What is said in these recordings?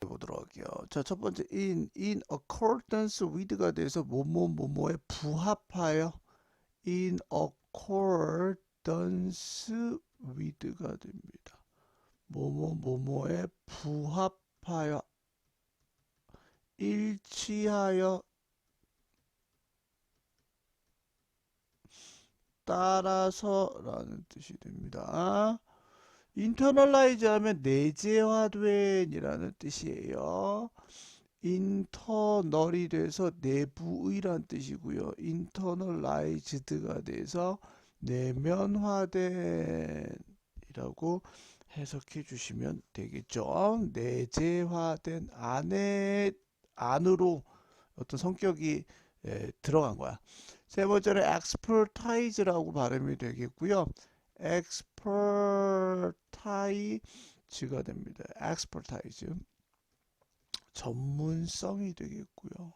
보도록 할게요. 자, 첫 번째 in in accordance with가 돼서 뭐뭐 뭐뭐에 부합하여 in accordance with가 됩니다. 뭐뭐 뭐뭐에 부합하여 일치하여 따라서라는 뜻이 됩니다. 인터널라이즈 하면 내재화된 이라는 뜻이에요. 인터널이 돼서 내부의란 뜻이고요. 인터널라이즈드가 돼서 내면화된이라고 해석해 주시면 되겠죠. 내재화된 안에 안으로 어떤 성격이 에, 들어간 거야. 세 번째는 expertise라고 발음이 되겠고요. Expertise가 됩니다. expertise 전문성이 되겠고요.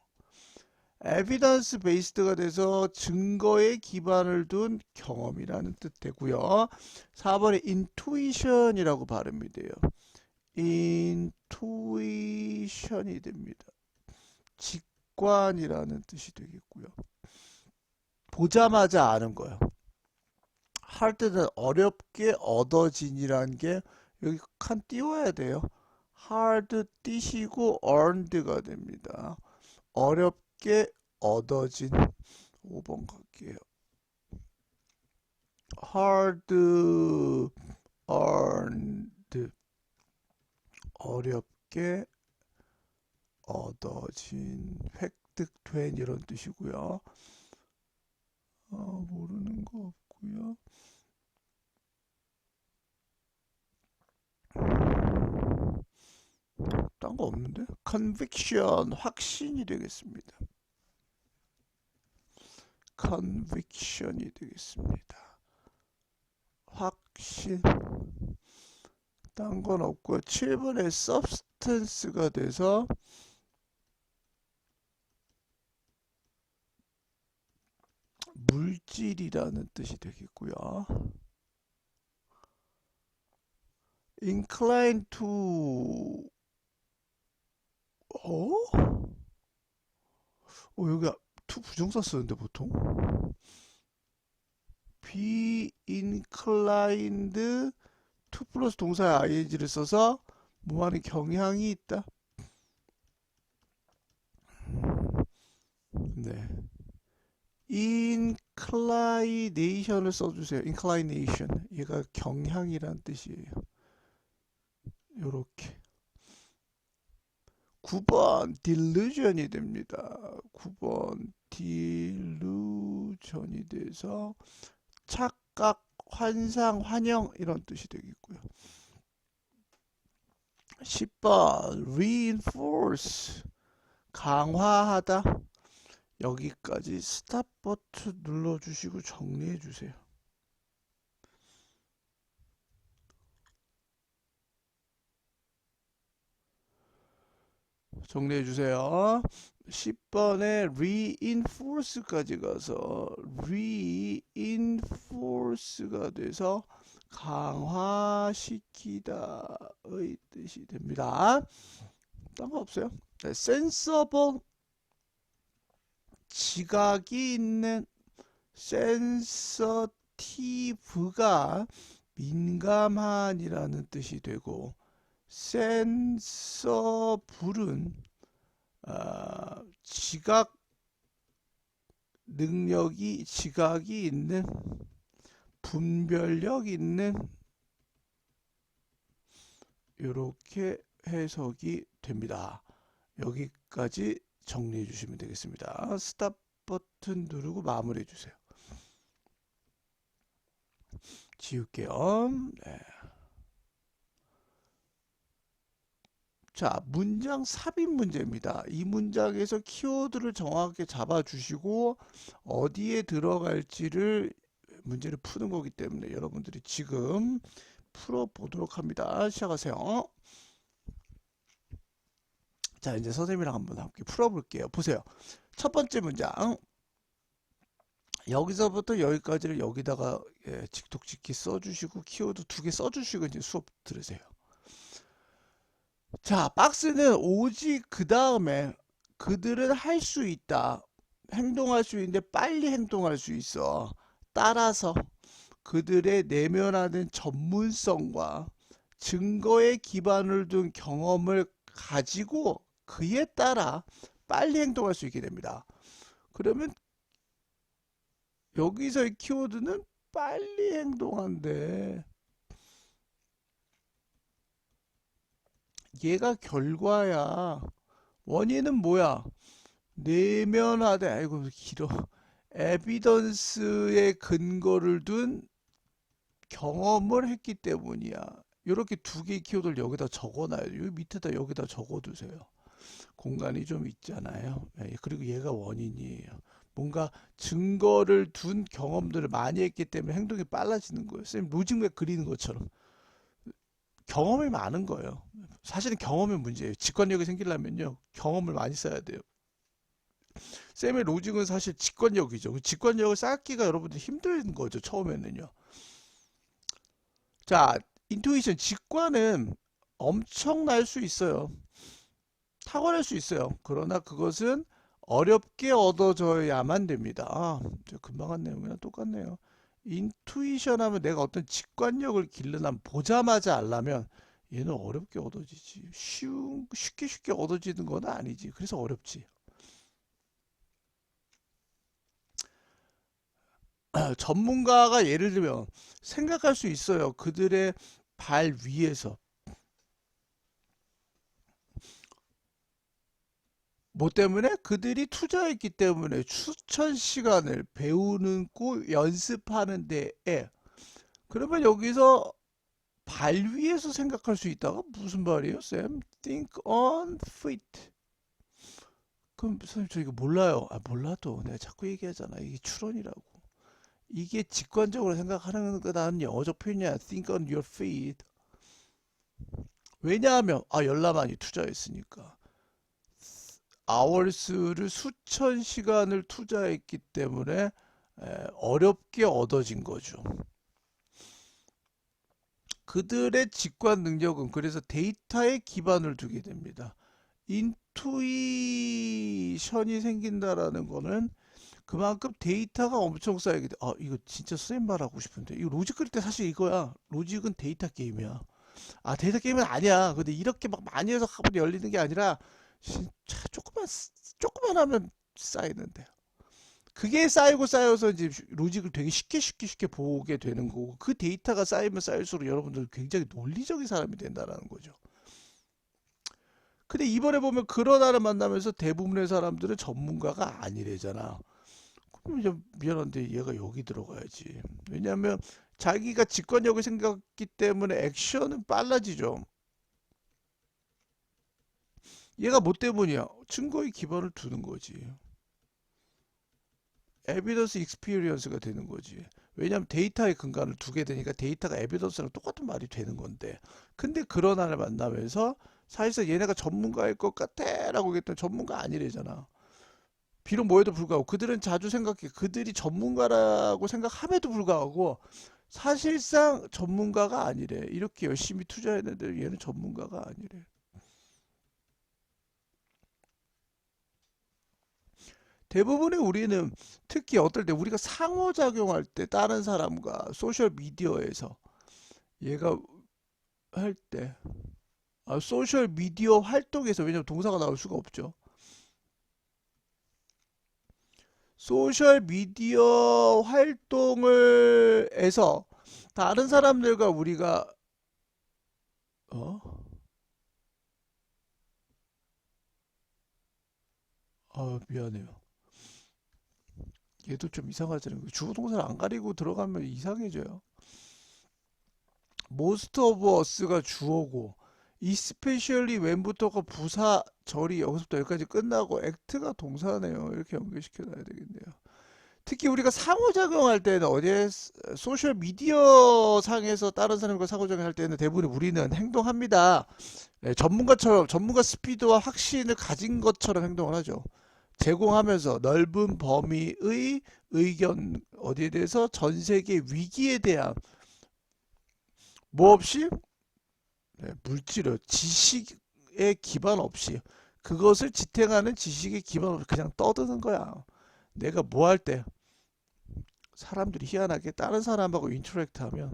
evidence based가 돼서 증거에 기반을 둔 경험이라는 뜻 되고요. 4번에 intuition이라고 발음이 돼요. intuition이 됩니다. 직관이라는 뜻이 되겠고요. 보자마자 아는 거예요. 할 때는 어렵게 얻어진이라는 게 여기 칸 띄워야 돼요. hard 띄시고 earned가 됩니다. 어렵게 얻어진 5번 갈게요. hard earned 어렵게 얻어진 획득된 이런 뜻이고요. 아, 모르는 거 없고요. 딴 거 없는데? conviction 확신이 되겠습니다. conviction이 되겠습니다. 확신. 딴 건 없고요. 7번에 substance가 돼서 물질이라는 뜻이 되겠고요. incline to 어? 어 여기 to 부정사 쓰는데 보통 be inclined to 플러스 동사의 ing를 써서 뭐하는 경향이 있다. 네. Inclination을 써주세요. inclination. 얘가 경향이란 뜻이에요. 요렇게. 9번 delusion이 됩니다. 9번 delusion이 돼서 착각, 환상, 환영 이런 뜻이 되겠고요. 10번 reinforce 강화하다 여기까지 스탑 버튼 눌러주시고 정리해 주세요. 정리해 주세요. 10번에 reinforce까지 가서 reinforce가 돼서 강화시키다의 뜻이 됩니다. 딴 거 없어요? 네, sensible 지각이 있는 sensitive가 민감한이라는 뜻이 되고 sensible은 아, 지각 능력이 지각이 있는 분별력 있는 이렇게 해석이 됩니다. 여기까지 정리해 주시면 되겠습니다. 스탑 버튼 누르고 마무리해 주세요. 지울게요. 네. 자, 문장 삽입 문제입니다. 이 문장에서 키워드를 정확하게 잡아주시고 어디에 들어갈지를 문제를 푸는 거기 때문에 여러분들이 지금 풀어보도록 합니다. 시작하세요. 자, 이제 선생님이랑 한번 함께 풀어볼게요. 보세요. 첫 번째 문장. 여기서부터 여기까지를 여기다가 예, 직독직기 써주시고 키워드 두 개 써주시고 이제 수업 들으세요. 자, 박스는 오직 그 다음에 그들은 할 수 있다. 행동할 수 있는데 빨리 행동할 수 있어. 따라서 그들의 내면하는 전문성과 증거에 기반을 둔 경험을 가지고 그에 따라 빨리 행동할 수 있게 됩니다. 그러면 여기서의 키워드는 빨리 행동한대. 얘가 결과야. 원인은 뭐야? 내면화돼. 아이고 길어. 에비던스의 근거를 둔 경험을 했기 때문이야. 이렇게 두 개의 키워드를 여기다 적어놔야 돼요. 여기 밑에다 여기다 적어두세요. 공간이 좀 있잖아요. 예, 그리고 얘가 원인이에요. 뭔가 증거를 둔 경험들을 많이 했기 때문에 행동이 빨라지는 거예요. 쌤 로직맵 그리는 것처럼. 경험이 많은 거예요. 사실은 경험이 문제예요. 직관력이 생기려면요. 경험을 많이 써야 돼요. 쌤의 로직은 사실 직관력이죠. 그 직관력을 쌓기가 여러분들 힘든 거죠. 처음에는요. 자, 인투이션, 직관은 엄청날 수 있어요. 탁월할 수 있어요. 그러나 그것은 어렵게 얻어져야만 됩니다. 아, 저 금방 한 내용이랑 똑같네요. 인투이션 하면 내가 어떤 직관력을 길러면 보자마자 알라면 얘는 어렵게 얻어지지. 쉬운, 쉽게 쉽게 얻어지는 건 아니지. 그래서 어렵지. 전문가가 예를 들면 생각할 수 있어요. 그들의 발 위에서 뭐 때문에? 그들이 투자했기 때문에 추천 시간을 배우는 고 연습하는 데에 그러면 여기서 발 위에서 생각할 수 있다가 무슨 말이에요, 쌤? Think on feet. 그럼 선생님 저 이거 몰라요. 아 몰라도 내가 자꾸 얘기하잖아. 이게 추론이라고. 이게 직관적으로 생각하는 거다는 영어적 표현이야. Think on your feet. 왜냐하면 아 열나만이 투자했으니까. 아월스를 수천 시간을 투자했기 때문에 에, 어렵게 얻어진 거죠. 그들의 직관 능력은 그래서 데이터에 기반을 두게 됩니다. 인투이션이 생긴다라는 거는 그만큼 데이터가 엄청 쌓이게 돼. 아, 이거 진짜 쌤 말하고 싶은데. 이거 로직 그릴 때 사실 이거야. 로직은 데이터 게임이야. 아, 데이터 게임은 아니야. 근데 이렇게 막 많이 해서 한번 열리는 게 아니라 진짜 조금만 조금만 하면 쌓이는데 그게 쌓이고 쌓여서 이제 로직을 되게 쉽게 쉽게 쉽게 보게 되는 거고 그 데이터가 쌓이면 쌓일수록 여러분들 굉장히 논리적인 사람이 된다라는 거죠. 근데 이번에 보면 그러다를 만나면서 대부분의 사람들은 전문가가 아니래잖아. 그럼 이제 미안한데 얘가 여기 들어가야지. 왜냐하면 자기가 직관력을 생각했기 때문에 액션은 빨라지죠. 얘가 뭐 때문이야? 증거에 기반을 두는 거지. 에비던스 익스피리언스가 되는 거지. 왜냐하면 데이터의 근간을 두게 되니까 데이터가 에비던스랑 똑같은 말이 되는 건데. 근데 그런 안을 만나면서 사실상 얘네가 전문가일 것 같아 라고 했더니 전문가 아니래잖아. 비록 뭐에도 불구하고 그들은 자주 생각해. 그들이 전문가라고 생각함에도 불구하고 사실상 전문가가 아니래. 이렇게 열심히 투자했는데 얘는 전문가가 아니래. 대부분의 우리는 특히 어떨 때 우리가 상호작용할 때 다른 사람과 소셜 미디어에서 얘가 할 때 아, 소셜 미디어 활동에서 왜냐면 동사가 나올 수가 없죠. 소셜 미디어 활동을 해서 다른 사람들과 우리가 어? 아 미안해요. 얘도 좀 이상하잖아요. 주어 동사를 안 가리고 들어가면 이상해져요. most of us가 주어고 especially when부터가 부사 절이 여기서부터 여기까지 끝나고 act가 동사네요. 이렇게 연결시켜 놔야 되겠네요. 특히 우리가 상호작용할 때는 어디에 소셜 미디어 상에서 다른 사람과 상호작용할 때는 대부분 우리는 행동합니다. 네, 전문가처럼 전문가 스피드와 확신을 가진 것처럼 행동을 하죠. 제공하면서 넓은 범위의 의견 어디에 대해서 전 세계 위기에 대한 뭐 없이 네, 지식 지식에 기반 없이 그것을 지탱하는 지식에 기반 없이 그냥 떠드는 거야. 내가 뭐 할 때 사람들이 희한하게 다른 사람하고 인터랙트 하면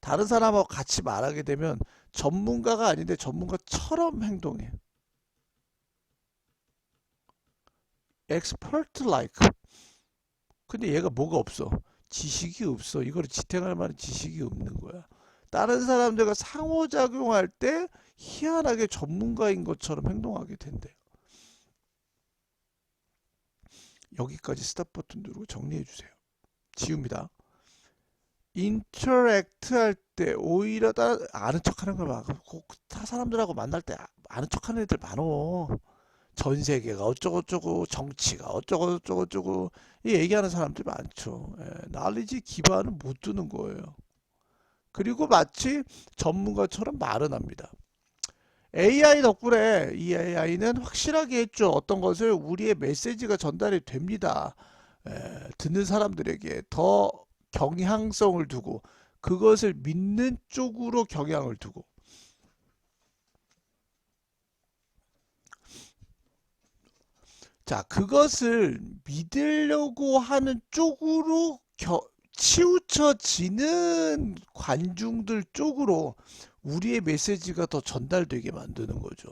다른 사람하고 같이 말하게 되면 전문가가 아닌데 전문가처럼 행동해. Expert like. 근데 얘가 뭐가 없어? 지식이 없어. 이거를 지탱할 만한 지식이 없는 거야. 다른 사람들과 상호작용할 때 희한하게 전문가인 것처럼 행동하게 된대. 여기까지 스탑 버튼 누르고 정리해 주세요. 지웁니다. 인터랙트 할 때 오히려 다 아는 척하는 걸 막. 다 사람들하고 만날 때 아는 척하는 애들 많어. 전 세계가 어쩌고저쩌고 정치가 어쩌고저쩌고 이 얘기하는 사람들이 많죠. 예, 날리지 기반을 못 두는 거예요. 그리고 마치 전문가처럼 말은 합니다. AI 덕분에 이 AI는 확실하게 했죠. 어떤 것을 우리의 메시지가 전달이 됩니다. 에, 듣는 사람들에게 더 경향성을 두고 그것을 믿는 쪽으로 경향을 두고 자 그것을 믿으려고 하는 쪽으로 겨, 치우쳐지는 관중들 쪽으로 우리의 메시지가 더 전달되게 만드는 거죠.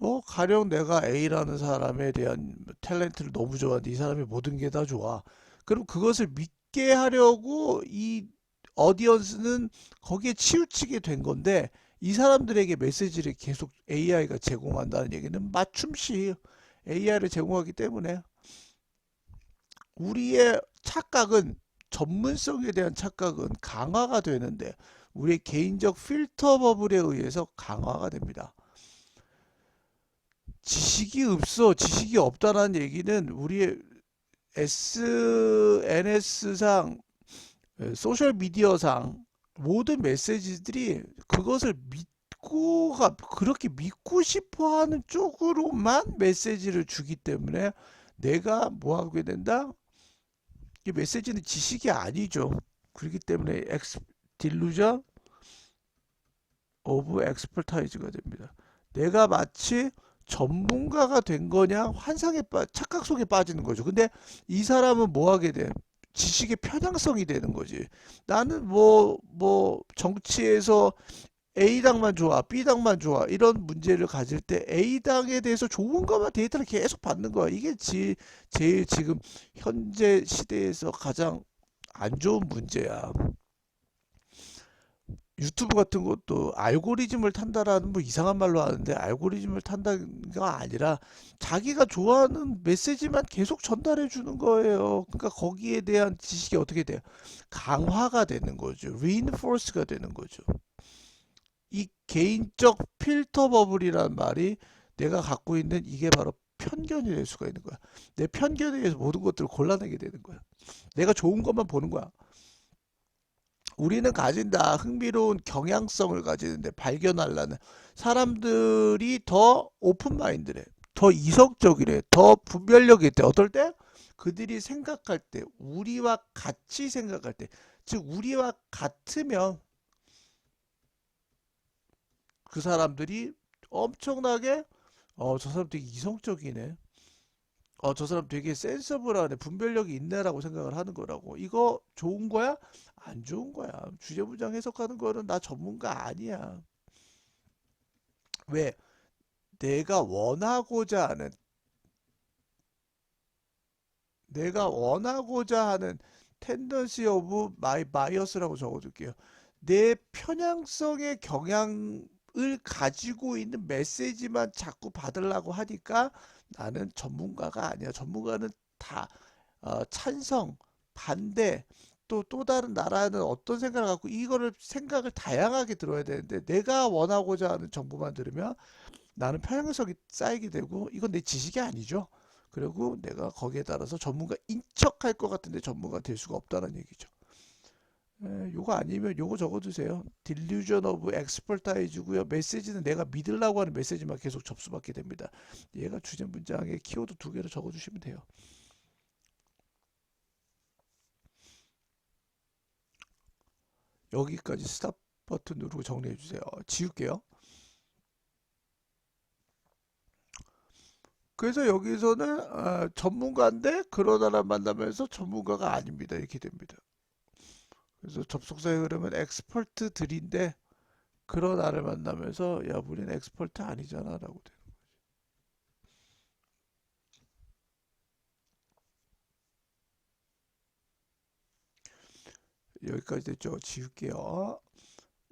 뭐 가령 내가 A라는 사람에 대한 탤런트를 너무 좋아하는데 이 사람의 모든 게 다 좋아. 그럼 그것을 믿게 하려고 이 어디언스는 거기에 치우치게 된 건데 이 사람들에게 메시지를 계속 AI가 제공한다는 얘기는 맞춤식 AI를 제공하기 때문에 우리의 착각은 전문성에 대한 착각은 강화가 되는데 우리의 개인적 필터 버블에 의해서 강화가 됩니다. 지식이 없어, 지식이 없다라는 얘기는 우리의 SNS상, 소셜 미디어상 모든 메시지들이 그것을 믿 고가 그렇게 믿고 싶어 하는 쪽으로만 메시지를 주기 때문에 내가 뭐 하게 된다? 이 메시지는 지식이 아니죠. 그렇기 때문에 엑스 딜루전 오브 엑스퍼타이즈가 됩니다. 내가 마치 전문가가 된 거냐 환상에 빠 착각 속에 빠지는 거죠. 근데 이 사람은 뭐 하게 돼? 지식의 편향성이 되는 거지. 나는 뭐 뭐 정치에서 A당만 좋아, B당만 좋아 이런 문제를 가질 때 A당에 대해서 좋은 것만 데이터를 계속 받는 거야. 이게 지, 제일 지금 현재 시대에서 가장 안 좋은 문제야. 유튜브 같은 것도 알고리즘을 탄다라는 뭐 이상한 말로 하는데 알고리즘을 탄다가 아니라 자기가 좋아하는 메시지만 계속 전달해 주는 거예요. 그러니까 거기에 대한 지식이 어떻게 돼요? 강화가 되는 거죠. reinforce가 되는 거죠. 이 개인적 필터 버블이라는 말이 내가 갖고 있는 이게 바로 편견이 될 수가 있는 거야. 내 편견에 의해서 모든 것들을 골라내게 되는 거야. 내가 좋은 것만 보는 거야. 우리는 가진다 흥미로운 경향성을 가지는데 발견하려는 사람들이 더 오픈 마인드래 더 이성적이래 더 분별력이 있대 어떨 때 그들이 생각할 때 우리와 같이 생각할 때 즉 우리와 같으면 그 사람들이 엄청나게 어 저 사람 되게 이성적이네 어, 저 사람 되게 센서블하네, 분별력이 있네라고 생각을 하는 거라고. 이거 좋은 거야? 안 좋은 거야. 주제 문장 해석하는 거는 나 전문가 아니야. 왜? 내가 원하고자 하는, 내가 원하고자 하는 텐던시 오브 마이 바이어스라고 적어둘게요. 내 편향성의 경향 을 가지고 있는 메시지만 자꾸 받으려고 하니까 나는 전문가가 아니야. 전문가는 다 어, 찬성, 반대, 또 또 다른 나라는 어떤 생각을 갖고 이거를 생각을 다양하게 들어야 되는데 내가 원하고자 하는 정보만 들으면 나는 편향성이 쌓이게 되고 이건 내 지식이 아니죠. 그리고 내가 거기에 따라서 전문가 인 척할 것 같은데 전문가 될 수가 없다는 얘기죠. 에, 요거 아니면 요거 적어두세요. 딜루전 오브 엑스퍼타이즈고요. 메시지는 내가 믿으려고 하는 메시지만 계속 접수받게 됩니다. 얘가 주제 문장에 키워드 두 개를 적어주시면 돼요. 여기까지 스탑 버튼 누르고 정리해 주세요. 어, 지울게요. 그래서 여기서는 아, 전문가인데 그러다란 만나면서 전문가가 아닙니다. 이렇게 됩니다. 그래서 접속사의 흐름은 엑스퍼트들인데 그러다를 만나면서 야 우리는 엑스퍼트 아니잖아 라고 돼요. 여기까지 됐죠. 지울게요.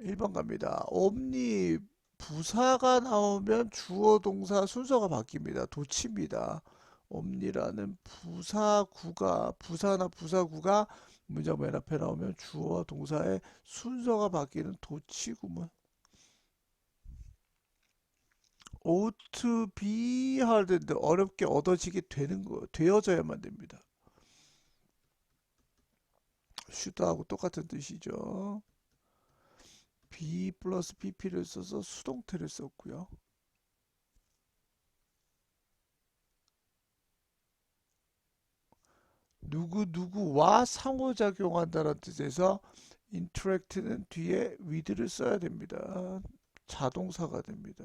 1번 갑니다. 옴니 부사가 나오면 주어 동사 순서가 바뀝니다. 도치입니다. 옴니라는 부사구가 부사나 부사구가 문장 맨 앞에 나오면 주어 동사의 순서가 바뀌는 ought to be hard인데 어렵게 얻어지게 되는 거 되어져야만 됩니다. should하고 똑같은 뜻이죠. be 플러스 pp를 써서 수동태를 썼고요. 누구 누구와 상호작용한다는 뜻에서 interact는 뒤에 with를 써야 됩니다. 자동사가 됩니다.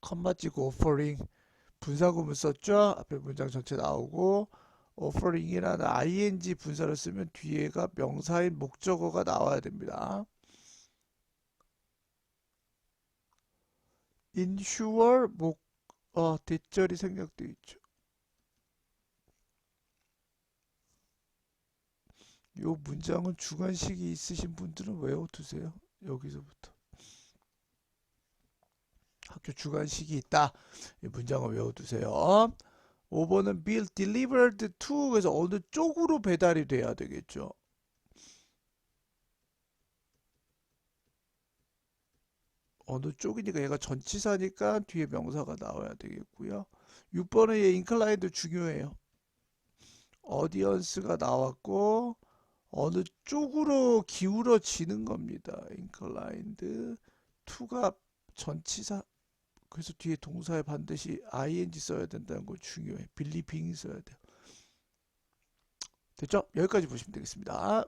컴마 찍고 offering 분사구문 썼죠? 앞에 문장 전체 나오고 offering이라는 ing 분사를 쓰면 뒤에가 명사인 목적어가 나와야 됩니다. ensure 목 어, 대절이 생략되어 있죠. 요 문장은 주관식이 있으신 분들은 외워두세요. 여기서부터. 학교 주관식이 있다. 이 문장을 외워두세요. 5번은 be delivered to 그래서 어느 쪽으로 배달이 돼야 되겠죠. 어느 쪽이니까 얘가 전치사니까 뒤에 명사가 나와야 되겠고요. 6번은 얘 inclined 중요해요. 어디언스가 나왔고 어느 쪽으로 기울어지는 겁니다. inclined to가 전치사 그래서 뒤에 동사에 반드시 ing 써야 된다는 거 중요해. 빌리빙 써야 돼요. 됐죠? 여기까지 보시면 되겠습니다.